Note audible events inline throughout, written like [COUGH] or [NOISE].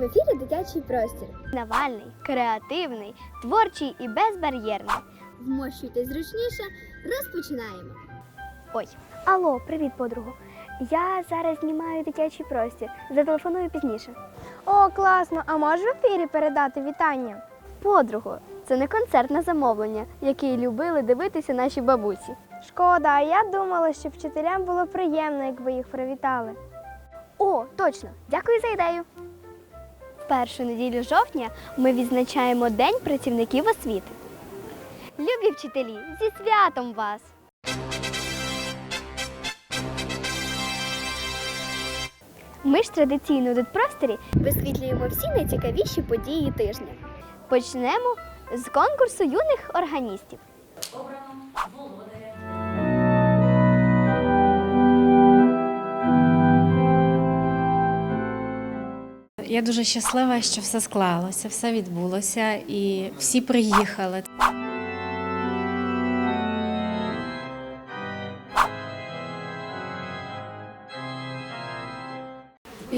В ефірі дитячий простір. Навальний, креативний, творчий і безбар'єрний. Вмощуйте зручніше, розпочинаємо. Ой, алло, привіт, подругу. Я зараз знімаю дитячий простір. Зателефоную пізніше. О, класно! А можеш в ефірі передати вітання? Подругу, це не концерт на замовлення, який любили дивитися наші бабусі. Шкода, а я думала, що вчителям було приємно, якби їх привітали. О, точно! Дякую за ідею. Першу неділю жовтня ми відзначаємо День працівників освіти. Любі вчителі, зі святом вас! Ми ж традиційно у дитпросторі висвітлюємо всі найцікавіші події тижня. Почнемо з конкурсу юних органістів. Я дуже щаслива, що все склалося, все відбулося і всі приїхали.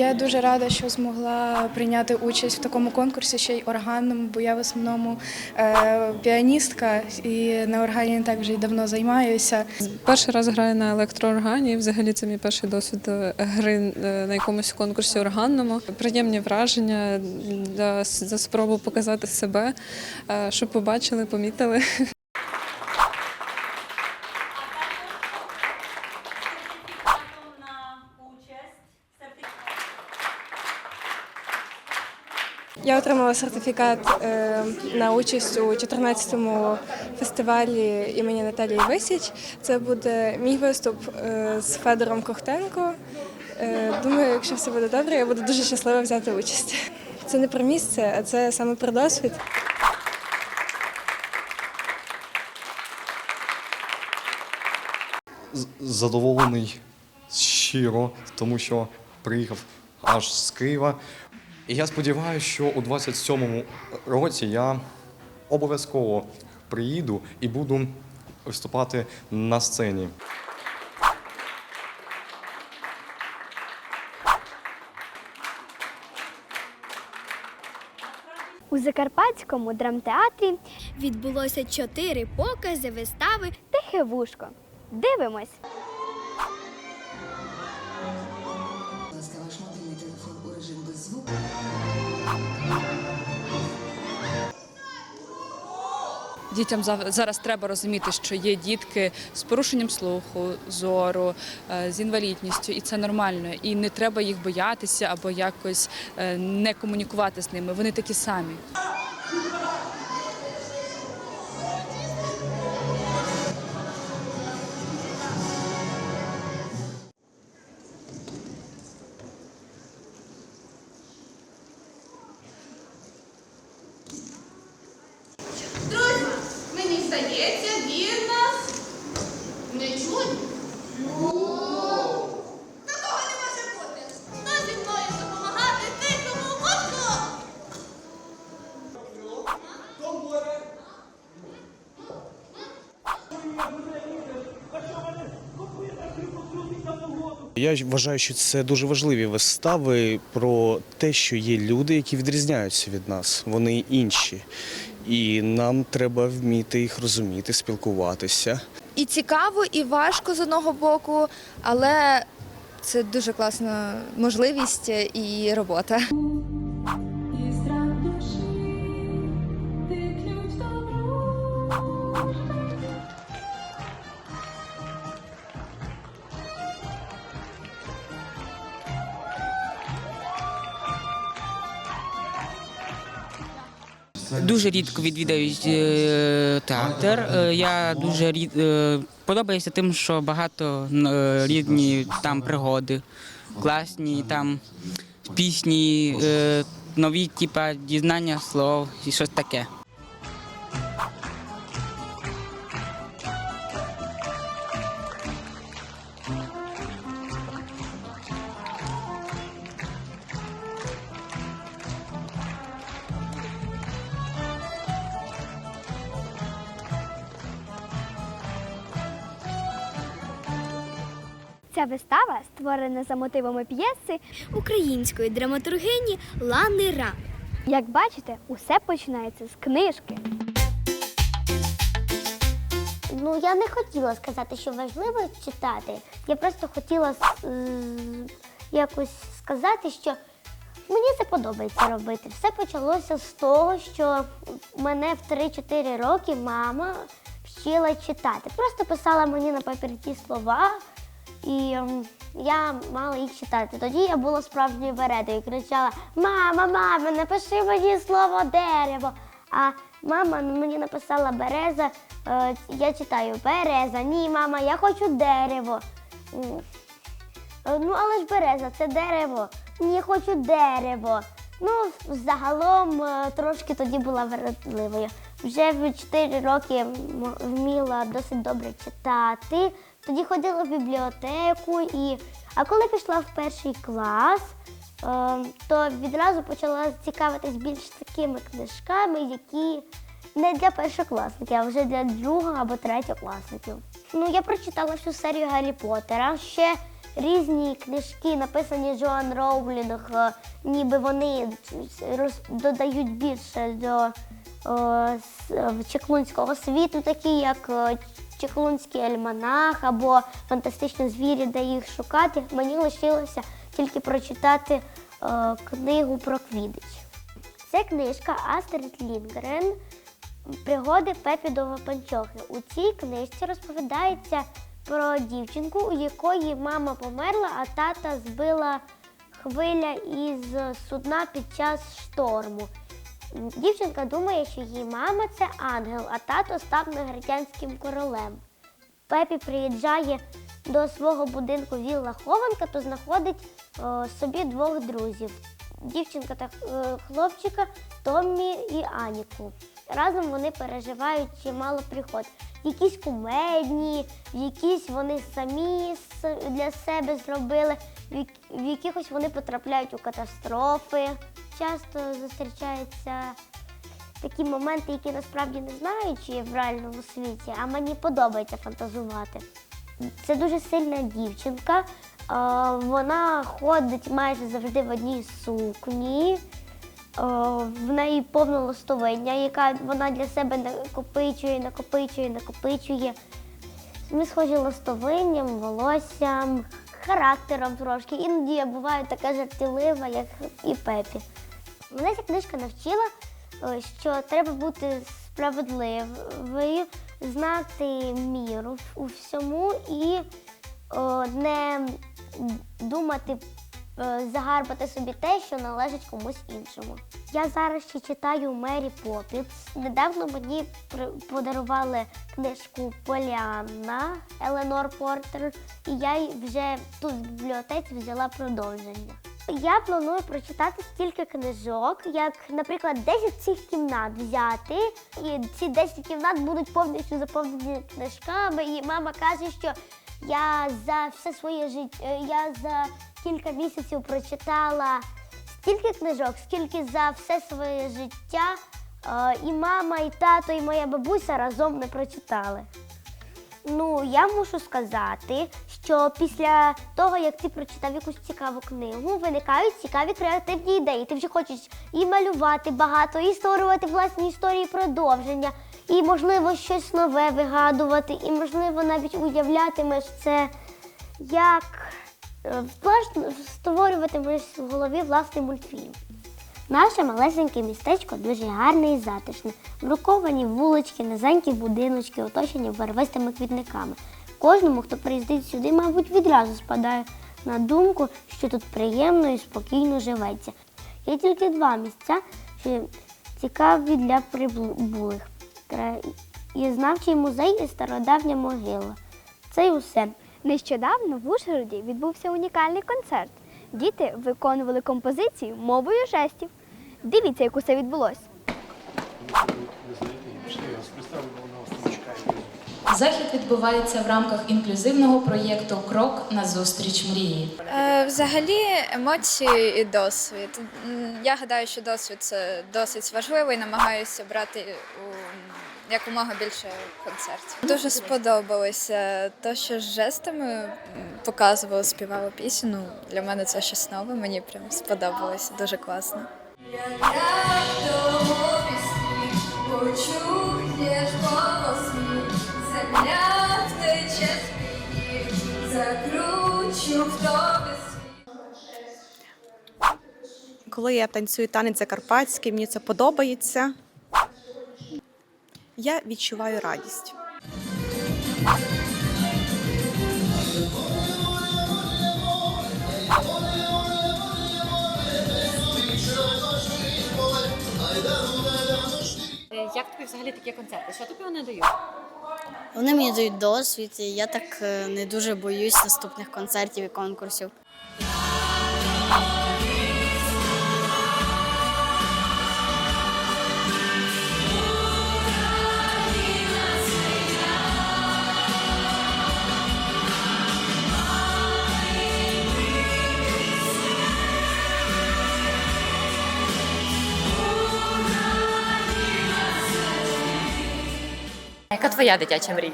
Я дуже рада, що змогла прийняти участь в такому конкурсі, ще й органному, бо я в основному е, піаністка і на органі так вже й давно займаюся. Перший раз граю на електрооргані. Взагалі це мій перший досвід е, гри е, на якомусь конкурсі органному. Приємні враження за, за спробу показати себе, е, щоб побачили, помітили. [LAUGHS] Я отримала сертифікат е, на участь у 14-му фестивалі імені Наталії Висіч. Це буде мій виступ е, з Федором Кохтенко. Е, думаю, якщо все буде добре, я буду дуже щаслива взяти участь. Це не про місце, а це саме про досвід. задоволений щиро, тому що приїхав аж з Києва. І я сподіваюся, що у 27-му році я обов'язково приїду і буду виступати на сцені. У Закарпатському драмтеатрі відбулося чотири покази вистави Тихе вушко. Дивимось. Дітям зараз треба розуміти, що є дітки з порушенням слуху, зору, е, з інвалідністю, і це нормально. І не треба їх боятися або якось е, не комунікувати з ними. Вони такі самі. Здається, він нас не чує. Такого не може бути. Хто зі мною допомагати тихому вовку? Я вважаю, що це дуже важливі вистави про те, що є люди, які відрізняються від нас. Вони інші. І нам треба вміти їх розуміти, спілкуватися. І цікаво, і важко з одного боку, але це дуже класна можливість і робота. Дуже рідко відвідують е, театр. Е, Я дуже рід е, подобається тим, що багато рідні там пригоди, класні там пісні, нові, типа дізнання слов і щось таке. Ця вистава створена за мотивами п'єси. Української драматургині Лани Ра. Як бачите, усе починається з книжки. Ну, я не хотіла сказати, що важливо читати. Я просто хотіла якось сказати, що мені це подобається робити. Все почалося з того, що мене в 3-4 роки мама вчила читати. Просто писала мені на папірці слова, і я мала їх читати. Тоді я була справжньою вередою кричала: Мама, мама, напиши мені слово дерево. А мама мені написала береза. Е, я читаю береза. Ні, мама, я хочу дерево. Е, Ну, але ж береза, це дерево. Ні, хочу дерево. Ну, загалом е, трошки тоді була вередливою. Вже в 4 роки вміла досить добре читати. Тоді ходила в бібліотеку і. А коли пішла в перший клас, е, то відразу почала цікавитись більш такими книжками, які не для першокласників, а вже для другого або третьокласників. Ну, я прочитала всю серію Гаррі Поттера. Ще різні книжки, написані Джоан Роулінг, е, ніби вони роз- додають більше до о, с- е, чеклунського світу, такі як Чеклунський альманах або фантастичні звірі, де їх шукати. Мені лишилося тільки прочитати е, книгу про Квідич. Це книжка Астрид Лінгрен Пригоди Пепідова Панчохи. У цій книжці розповідається про дівчинку, у якої мама померла, а тата збила хвиля із судна під час шторму. Дівчинка думає, що її мама це ангел, а тато став негритянським королем. Пепі приїжджає до свого будинку Вілла Хованка, то знаходить о, собі двох друзів дівчинка та е, хлопчика Томмі і Аніку. Разом вони переживають чимало пригод. Якісь кумедні, якісь вони самі для себе зробили, в якихось вони потрапляють у катастрофи. Часто зустрічаються такі моменти, які насправді не знаю, чи є в реальному світі, а мені подобається фантазувати. Це дуже сильна дівчинка. Вона ходить майже завжди в одній сукні. В неї повне листовиння, яка вона для себе накопичує, накопичує, накопичує. Ми схожі листовинням, волоссям, характером трошки. Іноді я буваю така жартівлива, як і Пепі. Мене ця книжка навчила, е, що треба бути справедливою, знати міру у всьому і не думати, е, загарбати собі те, що належить комусь іншому. Я зараз ще читаю Мері Поппінс. Недавно мені подарували книжку Поліанна Еленор Портер, і я вже тут в бібліотеці взяла продовження. Я планую прочитати стільки книжок, як, наприклад, 10 цих кімнат взяти. І ці 10 кімнат будуть повністю заповнені книжками. І мама каже, що я за все своє життя, я за кілька місяців прочитала стільки книжок, скільки за все своє життя е, і мама, і тато, і моя бабуся разом не прочитали. Ну, я мушу сказати, що після того, як ти прочитав якусь цікаву книгу, виникають цікаві креативні ідеї. Ти вже хочеш і малювати багато, і створювати власні історії продовження, і, можливо, щось нове вигадувати, і, можливо, навіть уявлятимеш це як е, створюватимеш в голові власний мультфільм. Наше малесеньке містечко дуже гарне і затишне. Бруковані вулички, низенькі будиночки, оточені барвистими квітниками. Кожному, хто приїздить сюди, мабуть, відразу спадає на думку, що тут приємно і спокійно живеться. Є тільки два місця, що цікаві для прибулих. Краєзнавчий музей і стародавня могила. Це й усе. Нещодавно в Ужгороді відбувся унікальний концерт. Діти виконували композиції мовою жестів. Дивіться, як усе відбулося. Захід відбувається в рамках інклюзивного проєкту Крок назустріч мрії. Е, Взагалі емоції і досвід. Я гадаю, що досвід це досить важливий. Намагаюся брати у якомога більше концертів. Дуже сподобалося те, що з жестами м, показували, співали пісню. Для мене це щось нове, мені прям сподобалося. Дуже класно. Коли я танцюю танець закарпатський, мені це подобається. Я відчуваю радість. Як тобі взагалі такі концерти? Що тобі вони дають? Вони мені дають досвід, і я так е, не дуже боюсь наступних концертів і конкурсів. Яка твоя дитяча мрія?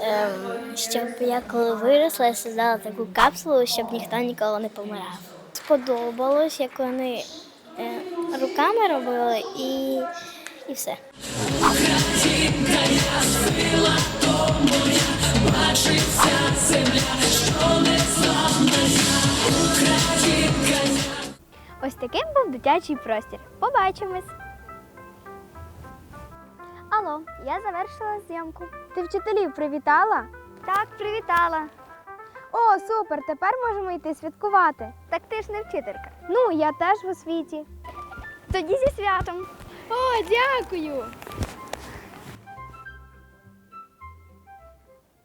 Ем, щоб я коли виросла, я создала таку капсулу, щоб ніхто ніколи не помирав. Сподобалось, як вони е, руками робили і, і все. Ось таким був дитячий простір. Побачимось! Алло, я завершила зйомку. Ти вчителів привітала? Так, привітала. О, супер! Тепер можемо йти святкувати. Так ти ж не вчителька. Ну, я теж в освіті. Тоді зі святом. О, дякую!